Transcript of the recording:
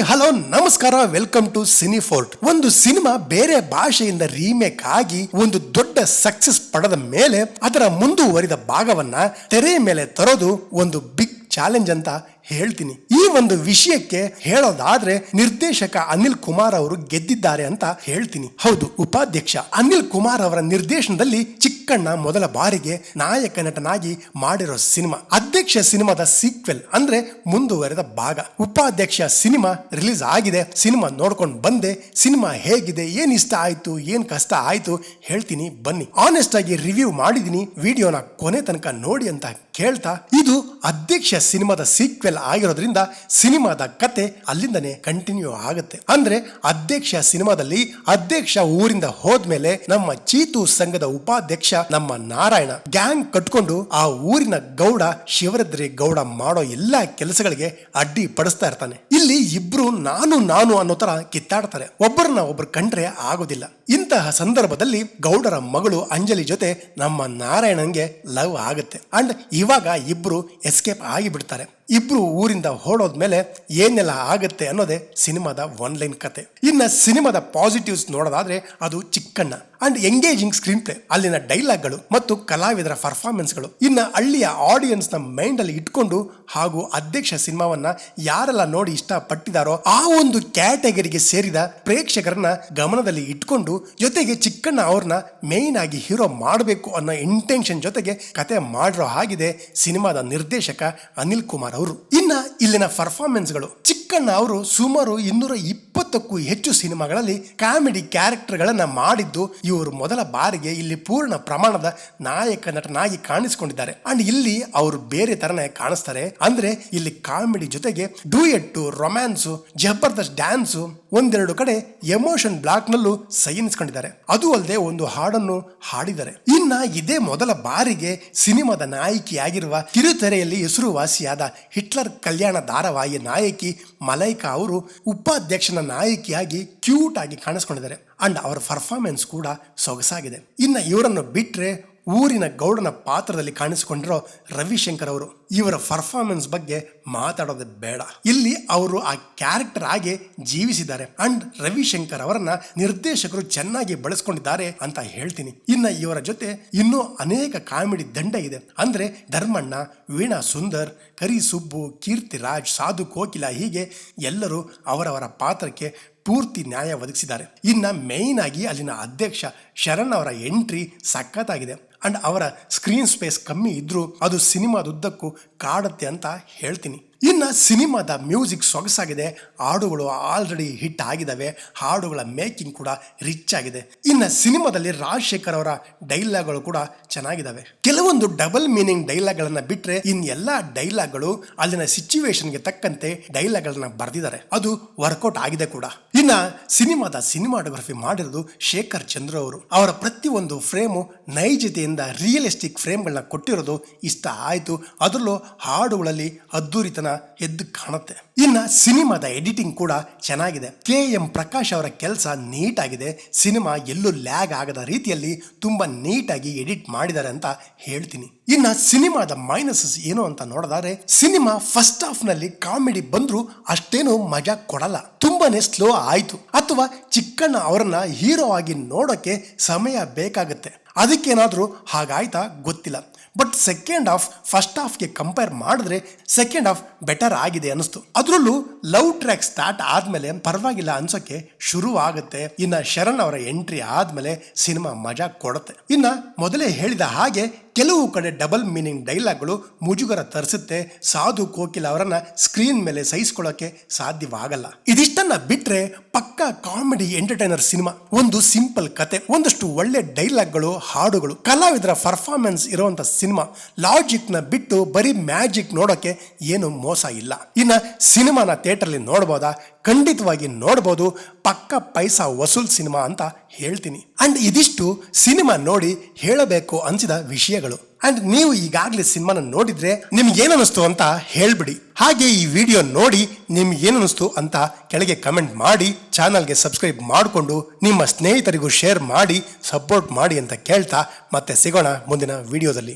Hello, ನಮಸ್ಕಾರ, welcome to ಸಿನಿಫೋರ್ಟ್. ಒಂದು cinema ಬೇರೆ ಭಾಷೆಯಿಂದ ರೀಮೇಕ್ ಆಗಿ ಒಂದು ದೊಡ್ಡ ಸಕ್ಸಸ್ ಪಡೆದ ಮೇಲೆ ಅದರ ಮುಂದುವರಿದ ಭಾಗವನ್ನ ತೆರೆ ಮೇಲೆ ತರೋದು ಒಂದು ಬಿಗ್ ಚಾಲೆಂಜ್ ಅಂತ ಹೇಳ್ತೀನಿ. ಈ ಒಂದು ವಿಷಯಕ್ಕೆ ಹೇಳೋದಾದ್ರೆ ನಿರ್ದೇಶಕ ಅನಿಲ್ ಕುಮಾರ್ ಅವರು ಗೆದ್ದಿದ್ದಾರೆ ಅಂತ ಹೇಳ್ತೀನಿ. ಹೌದು, ಉಪಾಧ್ಯಕ್ಷ ಅನಿಲ್ ಕುಮಾರ್ ಅವರ ನಿರ್ದೇಶನದಲ್ಲಿ ಚಿಕ್ಕಣ್ಣ ಮೊದಲ ಬಾರಿಗೆ ನಾಯಕ ನಟನಾಗಿ ಮಾಡಿರೋ ಸಿನಿಮಾ. ಅಧ್ಯಕ್ಷ ಸಿನಿಮಾದ ಸೀಕ್ವೆಲ್ ಅಂದ್ರೆ ಮುಂದುವರೆದ ಭಾಗ. ಉಪಾಧ್ಯಕ್ಷ ಸಿನಿಮಾ ರಿಲೀಸ್ ಆಗಿದೆ, ಸಿನಿಮಾ ನೋಡ್ಕೊಂಡು ಬಂದೆ, ಸಿನಿಮಾ ಹೇಗಿದೆ, ಏನ್ ಇಷ್ಟ ಆಯ್ತು, ಏನ್ ಕಷ್ಟ ಆಯ್ತು ಹೇಳ್ತೀನಿ, ಬನ್ನಿ. ಆನೆಸ್ಟ್ ಆಗಿ ರಿವ್ಯೂ ಮಾಡಿದೀನಿ ವಿಡಿಯೋನ ಕೊನೆ ತನಕ ನೋಡಿ ಅಂತ ಕೇಳ್ತಾ, ಇದು ಅಧ್ಯಕ್ಷ ಸಿನಿಮಾದ ಸೀಕ್ವೆಲ್ ಆಗಿರೋದ್ರಿಂದ ಸಿನಿಮಾದ ಕತೆ ಅಲ್ಲಿಂದನೇ ಕಂಟಿನ್ಯೂ ಆಗುತ್ತೆ. ಅಂದ್ರೆ ಅಧ್ಯಕ್ಷ ಸಿನಿಮಾದಲ್ಲಿ ಅಧ್ಯಕ್ಷ ಊರಿಂದ ಹೋದ್ಮೇಲೆ ನಮ್ಮ ಚೀತು ಸಂಘದ ಉಪಾಧ್ಯಕ್ಷ ನಮ್ಮ ನಾರಾಯಣ ಗ್ಯಾಂಗ್ ಕಟ್ಕೊಂಡು ಆ ಊರಿನ ಗೌಡ ಶಿವರದ್ರಿ ಗೌಡ ಮಾಡೋ ಎಲ್ಲಾ ಕೆಲಸಗಳಿಗೆ ಅಡ್ಡಿ ಪಡಿಸ್ತಾ ಇರ್ತಾನೆ. ಇಲ್ಲಿ ಇಬ್ರು ನಾನು ನಾನು ಅನ್ನೋ ತರ ಕಿತ್ತಾಡ್ತಾರೆ. ಒಬ್ಬರನ್ನ ಒಬ್ರು ಕಂಡ್ರೆ ಆಗೋದಿಲ್ಲ. ಇಂತಹ ಸಂದರ್ಭದಲ್ಲಿ ಗೌಡರ ಮಗಳು ಅಂಜಲಿ ಜೊತೆ ನಮ್ಮ ನಾರಾಯಣನ್ಗೆ ಲವ್ ಆಗುತ್ತೆ. ಅಂಡ್ ಇವಾಗ ಇಬ್ರು ಎಸ್ಕೇಪ್ ಆಗಿ ಬಿಡ್ತಾರೆ ಇಬ್ರು ಊರಿಂದ ಹೊರಡೋದ್ಮೇಲೆ ಏನೆಲ್ಲ ಆಗುತ್ತೆ ಅನ್ನೋದೇ ಸಿನಿಮಾದ ಒನ್ ಲೈನ್ ಕತೆ. ಇನ್ನ ಸಿನಿಮಾದ ಪಾಸಿಟಿವ್ಸ್ ನೋಡೋದಾದ್ರೆ ಅದು Chikkanna and engaging screenplay ಅಲ್ಲಿನ ಡೈಲಾಗ್ಗಳು ಮತ್ತು ಕಲಾವಿದರ ಪರ್ಫಾರ್ಮೆನ್ಸ್ಗಳು ಇನ್ನ ಹಳ್ಳಿಯ ಆಡಿಯನ್ಸ್ನ ಮೈಂಡ್ ಅಲ್ಲಿ ಇಟ್ಕೊಂಡು ಹಾಗೂ ಅಧ್ಯಕ್ಷ ಸಿನಿಮಾವನ್ನ ಯಾರೆಲ್ಲ ನೋಡಿ ಇಷ್ಟಪಟ್ಟಿದಾರೋ ಆ ಒಂದು ಕ್ಯಾಟಗರಿಗೆ ಸೇರಿದ ಪ್ರೇಕ್ಷಕರನ್ನ ಗಮನದಲ್ಲಿ ಇಟ್ಕೊಂಡು ಜೊತೆಗೆ ಚಿಕ್ಕಣ್ಣ ಅವ್ರನ್ನ ಮೇನ್ ಆಗಿ ಹೀರೋ ಮಾಡಬೇಕು ಅನ್ನೋ ಇಂಟೆನ್ಷನ್ ಜೊತೆಗೆ ಕತೆ ಮಾಡಿರೋ ಹಾಗಿದೆ ಸಿನಿಮಾದ ನಿರ್ದೇಶಕ ಅನಿಲ್ ಕುಮಾರ್ ಅವರು ಇನ್ನ ಇಲ್ಲಿನ ಪರ್ಫಾರ್ಮೆನ್ಸ್ಗಳು ಚಿಕ್ಕಣ್ಣ ಅವರು ಸುಮಾರು ಇನ್ನೂರ ಇಪ್ಪತ್ತಕ್ಕೂ ಹೆಚ್ಚು ಸಿನಿಮಾಗಳಲ್ಲಿ ಕಾಮಿಡಿ ಕ್ಯಾರೆಕ್ಟರ್ಗಳನ್ನ ಮಾಡಿದ್ದು ಇವರು ಮೊದಲ ಬಾರಿಗೆ ಇಲ್ಲಿ ಪೂರ್ಣ ಪ್ರಮಾಣದ ನಾಯಕ, ನಟನಾಗಿ ಕಾಣಿಸಿಕೊಂಡಿದ್ದಾರೆ. ಅಂಡ್ ಇಲ್ಲಿ ಅವರು ಬೇರೆ ತರನೇ ಕಾಣಿಸ್ತಾರೆ. ಅಂದ್ರೆ ಇಲ್ಲಿ ಕಾಮಿಡಿ ಜೊತೆಗೆ ಡೂಯೆಟ್ಟು ರೊಮ್ಯಾನ್ಸು, ಜಬರ್ದಸ್ತ್ ಡ್ಯಾನ್ಸು, ಒಂದೆರಡು ಕಡೆ ಎಮೋಷನ್ ಬ್ಲಾಕ್ ನಲ್ಲೂ ಸೈನಿಸ್ಕೊಂಡಿದ್ದಾರೆ. ಅದು ಅಲ್ಲದೆ ಒಂದು ಹಾಡನ್ನು ಹಾಡಿದ್ದಾರೆ. ಇನ್ನ ಇದೇ ಮೊದಲ ಬಾರಿಗೆ ಸಿನಿಮಾದ ನಾಯಕಿಯಾಗಿರುವ ಕಿರುತೆರೆಯಲ್ಲಿ ಹೆಸರುವಾಸಿಯಾದ ಹಿಟ್ಲರ್ ಕಲ್ಯಾಣ ಧಾರಾವಾಹಿಯ ನಾಯಕಿ ಮಲೈಕಾ ಅವರು ಉಪಾಧ್ಯಕ್ಷನ ನಾಯಕಿಯಾಗಿ ಕ್ಯೂಟ್ ಆಗಿ ಕಾಣಿಸ್ಕೊಂಡಿದ್ದಾರೆ. ಅಂಡ್ ಅವರ ಪರ್ಫಾರ್ಮೆನ್ಸ್ ಕೂಡ ಸೊಗಸಾಗಿದೆ. ಇನ್ನು ಇವರನ್ನು ಬಿಟ್ರೆ ಊರಿನ ಗೌಡನ ಪಾತ್ರದಲ್ಲಿ ಕಾಣಿಸಿಕೊಂಡಿರೋ ರವಿಶಂಕರ್ ಅವರು. ಇವರ ಪರ್ಫಾರ್ಮೆನ್ಸ್ ಬಗ್ಗೆ ಮಾತಾಡೋದು ಬೇಡ. ಇಲ್ಲಿ ಅವರು ಆ ಕ್ಯಾರೆಕ್ಟರ್ ಆಗಿ ಜೀವಿಸಿದ್ದಾರೆ. ಅಂಡ್ ರವಿಶಂಕರ್ ಅವರನ್ನ ನಿರ್ದೇಶಕರು ಚೆನ್ನಾಗಿ ಬಳಸ್ಕೊಂಡಿದ್ದಾರೆ ಅಂತ ಹೇಳ್ತೀನಿ. ಇನ್ನ ಇವರ ಜೊತೆ ಇನ್ನೂ ಅನೇಕ ಕಾಮಿಡಿ ದಂಡ ಇದೆ. ಅಂದ್ರೆ ಧರ್ಮಣ್ಣ, ವೀಣಾ ಸುಂದರ್, ಕರಿ ಸುಬ್ಬು, ಕೀರ್ತಿ ರಾಜ್, ಸಾಧು ಕೋಕಿಲ ಹೀಗೆ ಎಲ್ಲರೂ ಅವರವರ ಪಾತ್ರಕ್ಕೆ ಪೂರ್ತಿ ನ್ಯಾಯ ಒದಗಿಸಿದ್ದಾರೆ. ಇನ್ನ ಮೇಯ್ನ್ ಆಗಿ ಅಲ್ಲಿನ ಅಧ್ಯಕ್ಷ ಶರಣ್ ಅವರ ಎಂಟ್ರಿ ಸಖತ್ತಾಗಿದೆ. ಅಂಡ್ ಅವರ ಸ್ಕ್ರೀನ್ ಸ್ಪೇಸ್ ಕಮ್ಮಿ ಇದ್ದರೂ ಅದು ಸಿನಿಮಾದುದ್ದಕ್ಕೂ ಕಾಡುತ್ತೆ ಅಂತ ಹೇಳ್ತೀನಿ. ಇನ್ನ ಸಿನಿಮಾದ ಮ್ಯೂಸಿಕ್ ಸೊಗಸಾಗಿದೆ. ಹಾಡುಗಳು ಆಲ್ರೆಡಿ ಹಿಟ್ ಆಗಿದ್ದಾವೆ ಹಾಡುಗಳ ಮೇಕಿಂಗ್ ಕೂಡ ರಿಚ್ ಆಗಿದೆ. ಇನ್ನ ಸಿನಿಮಾದಲ್ಲಿ ರಾಜಶೇಖರ್ ಅವರ ಡೈಲಾಗ್ಗಳು ಕೂಡ ಚೆನ್ನಾಗಿದ್ದಾವೆ ಕೆಲವೊಂದು ಡಬಲ್ ಮೀನಿಂಗ್ ಡೈಲಾಗ್ಗಳನ್ನ ಬಿಟ್ರೆ ಇನ್ ಎಲ್ಲಾ ಡೈಲಾಗ್ಗಳು ಅಲ್ಲಿನ ಸಿಚುವೇಶನ್ಗೆ ತಕ್ಕಂತೆ ಡೈಲಾಗ್ಗಳನ್ನ ಬರೆದಿದ್ದಾರೆ. ಅದು ವರ್ಕೌಟ್ ಆಗಿದೆ ಕೂಡ. ಇನ್ನ ಸಿನಿಮಾದ ಸಿನಿಮಾಟೋಗ್ರಫಿ ಮಾಡಿರೋದು ಶೇಖರ್ ಚಂದ್ರ ಅವರು. ಅವರ ಪ್ರತಿಯೊಂದು ಫ್ರೇಮು ನೈಜತೆಯಿಂದ ರಿಯಲಿಸ್ಟಿಕ್ ಫ್ರೇಮ್ಗಳನ್ನ ಕೊಟ್ಟಿರೋದು ಇಷ್ಟ ಆಯಿತು. ಅದರಲ್ಲೂ ಹಾಡುಗಳಲ್ಲಿ ಅದ್ದೂರಿತನ ಎದ್ದು ಕಾಣುತ್ತೆ. ಇನ್ನ ಸಿನಿಮಾದ ಎಡಿಟಿಂಗ್ ಕೂಡ ಚೆನ್ನಾಗಿದೆ. ಕೆ ಎಂ ಪ್ರಕಾಶ್ ಅವರ ಕೆಲಸ ನೀಟ್ ಆಗಿದೆ ಸಿನಿಮಾ ಎಲ್ಲೂ ಲ್ಯಾಗ್ ಆಗದ ರೀತಿಯಲ್ಲಿ ತುಂಬಾ ನೀಟಾಗಿ ಎಡಿಟ್ ಮಾಡಿದ್ದಾರೆ ಅಂತ ಹೇಳ್ತೀನಿ. ಇನ್ನ ಸಿನಿಮಾದ ಮೈನಸಸ್ ಏನು ಅಂತ ನೋಡಿದರೆ ಸಿನಿಮಾ ಫಸ್ಟ್ ಹಾಫ್ನಲ್ಲಿ ಕಾಮಿಡಿ ಬಂದರೂ ಅಷ್ಟೇನು ಮಜಾ ಕೊಡಲ್ಲ. ತುಂಬಾನೇ ಸ್ಲೋ ಆಯ್ತು. ಅಥವಾ ಚಿಕ್ಕಣ್ಣ ಅವರನ್ನ ಹೀರೋ ಆಗಿ ನೋಡೋಕೆ ಸಮಯ ಬೇಕಾಗುತ್ತೆ. ಅದಕ್ಕೇನಾದ್ರೂ ಹಾಗಾಯ್ತಾ ಗೊತ್ತಿಲ್ಲ. ಬಟ್ ಸೆಕೆಂಡ್ ಹಾಫ್ ಫಸ್ಟ್ ಹಾಫ್ಗೆ ಕಂಪೇರ್ ಮಾಡಿದ್ರೆ ಸೆಕೆಂಡ್ ಹಾಫ್ ಬೆಟರ್ ಆಗಿದೆ ಅನಿಸ್ತು ಅದರಲ್ಲೂ ಲವ್ ಟ್ರ್ಯಾಕ್ ಸ್ಟಾರ್ಟ್ ಆದಮೇಲೆ ಪರವಾಗಿಲ್ಲ ಅನ್ಸೋಕೆ ಶುರು ಆಗುತ್ತೆ ಇನ್ನು ಶರಣ್ ಅವರ ಎಂಟ್ರಿ ಆದ್ಮೇಲೆ ಸಿನಿಮಾ ಮಜಾ ಕೊಡುತ್ತೆ. ಇನ್ನು ಮೊದಲೇ ಹೇಳಿದ ಹಾಗೆ ಕೆಲವು ಕಡೆ ಡಬಲ್ ಮೀನಿಂಗ್ ಡೈಲಾಗ್ಗಳು ಮುಜುಗರ ತರಿಸುತ್ತೆ. ಸಾಧು ಕೋಕಿಲ ಅವರನ್ನ ಸ್ಕ್ರೀನ್ ಮೇಲೆ ಸಹಿಸ್ಕೊಳ್ಳೋಕೆ ಸಾಧ್ಯವಾಗಲ್ಲ. ಇದಿಷ್ಟನ್ನ ಬಿಟ್ರೆ ಪಕ್ಕಾ ಕಾಮಿಡಿ ಎಂಟರ್ಟೈನರ್ ಸಿನಿಮಾ ಒಂದು ಸಿಂಪಲ್ ಕತೆ, ಒಂದಷ್ಟು ಒಳ್ಳೆ ಡೈಲಾಗ್ಗಳು ಹಾಡುಗಳು, ಕಲಾವಿದರ ಪರ್ಫಾರ್ಮೆನ್ಸ್ ಇರುವಂತ ಸಿನಿಮಾ ಲಾಜಿಕ್ನ ಬಿಟ್ಟು ಬರೀ ಮ್ಯಾಜಿಕ್ ನೋಡೋಕೆ ಏನು ಮೋಸ ಇಲ್ಲ. ಇನ್ನ ಸಿನಿಮಾನ ಥಿಯೇಟರ್ಲಿ ನೋಡ್ಬೋದಾ? ಖಂಡಿತವಾಗಿ ನೋಡ್ಬೋದು ಪಕ್ಕ ಪೈಸಾ ವಸೂಲ್ ಸಿನಿಮಾ ಅಂತ ಹೇಳ್ತೀನಿ. ಅಂಡ್ ಇದಿಷ್ಟು ಸಿನಿಮಾ ನೋಡಿ ಹೇಳಬೇಕು ಅನ್ಸಿದ ವಿಷಯಗಳು. ಅಂಡ್ ನೀವು ಈಗಾಗಲೇ ಸಿನಿಮಾನ ನೋಡಿದ್ರೆ ನಿಮ್ಗೆ ಅಂತ ಹೇಳ್ಬಿಡಿ. ಹಾಗೆ ಈ ವಿಡಿಯೋ ನೋಡಿ ನಿಮ್ಗೆ ಏನನಿಸ್ತು ಅಂತ ಕೆಳಗೆ ಕಮೆಂಟ್ ಮಾಡಿ, ಚಾನಲ್ಗೆ ಸಬ್ಸ್ಕ್ರೈಬ್ ಮಾಡಿಕೊಂಡು ನಿಮ್ಮ ಸ್ನೇಹಿತರಿಗೂ ಶೇರ್ ಮಾಡಿ, ಸಪೋರ್ಟ್ ಮಾಡಿ ಅಂತ ಕೇಳ್ತಾ ಮತ್ತೆ ಸಿಗೋಣ ಮುಂದಿನ ವಿಡಿಯೋದಲ್ಲಿ.